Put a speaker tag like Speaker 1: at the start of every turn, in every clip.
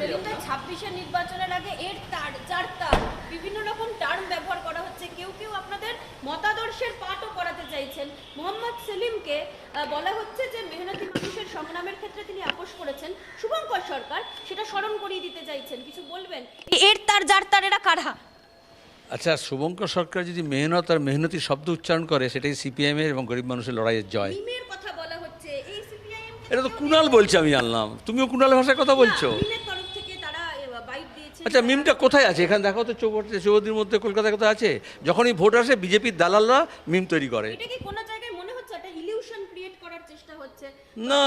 Speaker 1: সেদিনটা ছাব্বিশের নির্বাচনের আগে এর তার যার তার বিভিন্ন রকম টার্ম ব্যবহার করা হচ্ছে। কেউ কেউ আপনাদের মতাদর্শের পাঠও করাতে চাইছেন। মোহাম্মদ সেলিমকে বলা হচ্ছে যে মেহনতি মানুষের সংগ্রামের ক্ষেত্রে তিনি আপোষ করেছেন। শুভঙ্কর সরকার সেটা স্মরণ করিয়ে দিতে চাইছেন। কিছু বলবেন? এর তার যার তার এরা কারা?
Speaker 2: আচ্ছা শুভঙ্কর সরকার যদি মেহনত আর মেহনতি শব্দ উচ্চারণ করে সেটাই সিপিএমের এবং গরিব মানুষের লড়াইয়ের জয়।
Speaker 1: মিমের কথা বলা হচ্ছে।
Speaker 2: এটা তো কুণাল বলছে আমি জানলাম। তুমিও কুণাল ভাষায় কথা বলছো
Speaker 1: মিমের তরফ থেকে তারা বাইট দিয়েছে
Speaker 2: আচ্ছা মিমটা কোথায় আছে? এখানে দেখো তো চৌপটে চৌধুরীর মধ্যে কলকাতায় কোথায় আছে? যখনই ভোট আসে বিজেপির দালালরা মিম তৈরি করে। না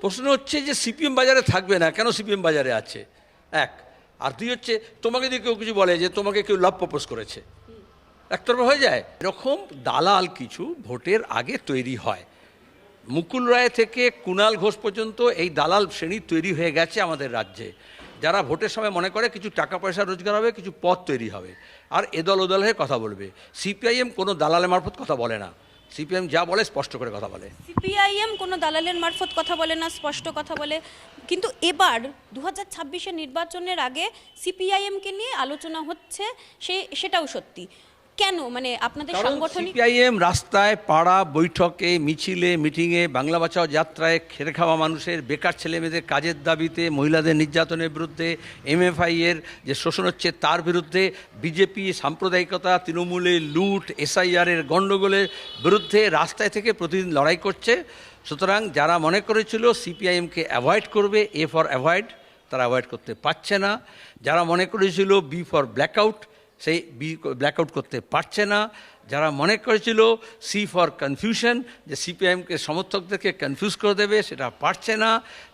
Speaker 2: প্রশ্ন হচ্ছে যে সিপিএম বাজারে থাকবে না কেন সিপিএম বাজারে আছে? এক। আর দুই হচ্ছে তোমাকে যদি কেউ কিছু বলে যে তোমাকে কেউ লাভ প্রপোজ করেছে একতরফা হয়ে যায়? এরকম দালাল কিছু ভোটের আগে তৈরি হয়। মুকুল রায় থেকে কুণাল ঘোষ পর্যন্ত এই দালাল শ্রেণি তৈরি হয়ে গেছে আমাদের রাজ্যে। যারা ভোটের সময় মনে করে কিছু টাকা পয়সা রোজগার হবে, কিছু পথ তৈরি হবে। আর এদল ওদল হয়ে কথা বলবে। সিপিআইএম কোনো দালালের মারফত কথা বলে না। সিপিএম যা বলে স্পষ্ট করে কথা বলে।
Speaker 1: সিপিআইএম কোনো দালালের মারফত কথা বলে না, স্পষ্ট কথা বলে। কিন্তু এবার দু হাজার নির্বাচনের আগে সিপিআইএমকে নিয়ে আলোচনা হচ্ছে, সে, সেটাও সত্যি। কেন? মানে আপনাদের সাংগঠনিক
Speaker 2: সিপিআইএম রাস্তায় পাড়া বৈঠকে মিছিলে মিটিংয়ে বাংলা বাঁচাও যাত্রায় খেটে খাওয়া মানুষের বেকার ছেলেমেয়েদের কাজের দাবিতে মহিলাদের নির্যাতনের বিরুদ্ধে এমএফআই এর যে শোষণ হচ্ছে তার বিরুদ্ধে বিজেপি সাম্প্রদায়িকতা তৃণমূলে লুট এসআইআর এর গণ্ডগোলের বিরুদ্ধে রাস্তায় থেকে প্রতিদিন লড়াই করছে। সুতরাং যারা মনে করেছিল সিপিআইএমকে অ্যাভয়েড করবে এ ফর অ্যাভয়েড তারা অ্যাভয়েড করতে পারছে না। যারা মনে করেছিল বি ফর ব্ল্যাকআউট সেই বি ব্ল্যাকআউট করতে পারছে না। যারা মনে করেছিল সি ফর কনফিউশন যে সিপিআইএমকে সমর্থকদেরকে কনফিউজ করে দেবে, সেটা পারছে না।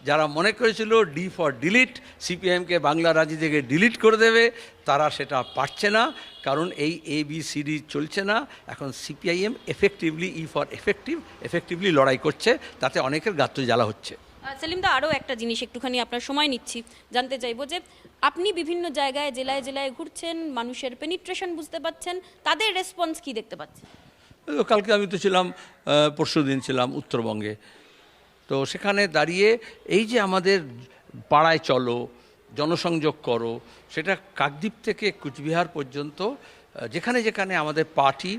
Speaker 2: যারা মনে করেছিল ডি ফর ডিলিট সিপিআইএমকে বাংলা রাজি থেকে ডিলিট করে দেবে, তারা সেটা পারছে না। কারণ এই এ বি সি ডি চলছে না। এখন CPIM effectively E for effective effectively লড়াই করছে। তাতে অনেকের গাত্র জ্বালা হচ্ছে।
Speaker 1: আহ, সেলিম দা আরও একটা জিনিস একটুখানি আপনার সময় নিচ্ছি। জানতে চাইব যে আপনি বিভিন্ন জায়গায় জেলায় জেলায় ঘুরছেন মানুষের পেনিট্রেশন বুঝতে পাচ্ছেন তাদের রেসপন্স কি দেখতে পাচ্ছেন?
Speaker 2: কালকে আমি তো ছিলাম পরশু দিন ছিলাম উত্তরবঙ্গে। তো সেখানে দাঁড়িয়ে এই যে আমাদের পাড়ায় চলো জনসংযোগ করো সেটা কাকদ্বীপ থেকে কুচবিহার পর্যন্ত যেখানে যেখানে আমাদের পার্টি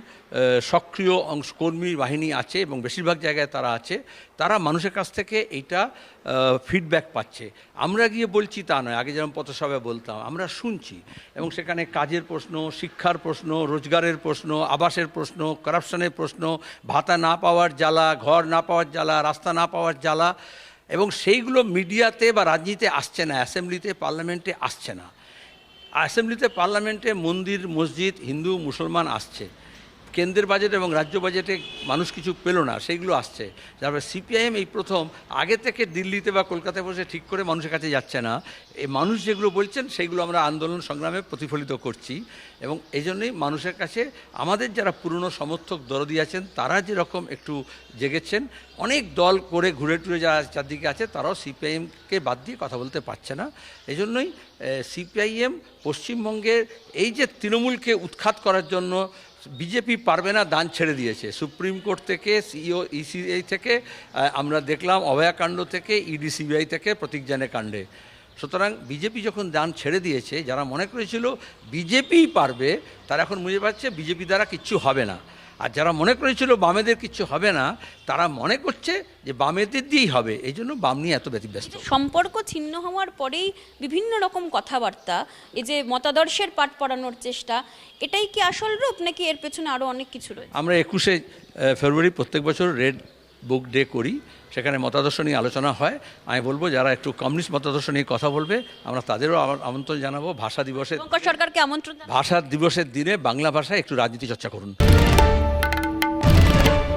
Speaker 2: সক্রিয় অংশ কর্মী বাহিনী আছে এবং বেশিরভাগ জায়গায় তারা আছে, তারা মানুষের কাছ থেকে এইটা ফিডব্যাক পাচ্ছে। আমরা গিয়ে বলছি তা নয়, আগে যেমন পথসভায় বলতাম, আমরা শুনছি। এবং সেখানে কাজের প্রশ্ন, শিক্ষার প্রশ্ন, রোজগারের প্রশ্ন, আবাসের প্রশ্ন করাপশনের প্রশ্ন, ভাতা না পাওয়ার জ্বালা, ঘর না পাওয়ার জ্বালা, রাস্তা না পাওয়ার জ্বালা, এবং সেইগুলো মিডিয়াতে বা রাজনীতিতে আসছে না, অ্যাসেম্বলিতে, পার্লামেন্টে আসছে না। অ্যাসেম্বলিতে পার্লামেন্টে মন্দির মসজিদ হিন্দু মুসলমান আসছে। কেন্দ্রের বাজেট এবং রাজ্য বাজেটে মানুষ কিছু পেল না, সেইগুলো আসছে। তারপরে সিপিআইএম এই প্রথম, আগে থেকে দিল্লিতে বা কলকাতায় বসে ঠিক করে মানুষের কাছে যাচ্ছে না। এই মানুষ যেগুলো বলছেন, সেইগুলো আমরা আন্দোলন সংগ্রামে প্রতিফলিত করছি এবং এই জন্যই মানুষের কাছে আমাদের যারা পুরনো সমর্থক দরদি আছেন, তারা যেরকম একটু জেগেছেন, অনেক দল করে ঘুরে টুরে যারা চারদিকে আছে, তারাও সিপিআইএমকে বাদ দিয়ে কথা বলতে পারছে না। এই জন্যই সিপিআইএম পশ্চিমবঙ্গের এই যে তৃণমূলকে উৎখাত করার জন্য বিজেপি পারবে না, দান ছেড়ে দিয়েছে। সুপ্রিম কোর্ট থেকে সিও ইসিআই থেকে আমরা দেখলাম অভয়াকাণ্ড থেকে ইডি সিবিআই থেকে প্রতীকজানে কাণ্ডে। সুতরাং বিজেপি যখন দান ছেড়ে দিয়েছে, যারা মনে করেছিল বিজেপিই পারবে, তারা এখন বুঝে পাচ্ছে বিজেপি দ্বারা কিচ্ছু হবে না। আর যারা মনে করেছিল বামেদের কিছু হবে না তারা মনে করছে যে বামেদের দিয়েই হবে। এই জন্য বাম নিয়ে এত ব্যতিব্যস্ত।
Speaker 1: সম্পর্ক ছিন্ন হওয়ার পরেই বিভিন্ন রকম কথাবার্তা এই যে মতাদর্শের পাঠ পড়ানোর চেষ্টা এটাই কি আসল রূপ নাকি এর পেছনে আরও অনেক কিছু রয়েছে?
Speaker 2: আমরা একুশে ফেব্রুয়ারি প্রত্যেক বছর রেড বুক ডে করি। সেখানে মতাদর্শ নিয়ে আলোচনা হয়। আমি বলব যারা একটু কমিউনিস্ট মতাদর্শ নিয়ে কথা বলবে আমরা তাদেরও আমন্ত্রণ জানাব। ভাষা দিবসে
Speaker 1: সরকারকে আমন্ত্রণ
Speaker 2: ভাষা দিবসের দিনে বাংলা ভাষায় একটু রাজনীতি চর্চা করুন।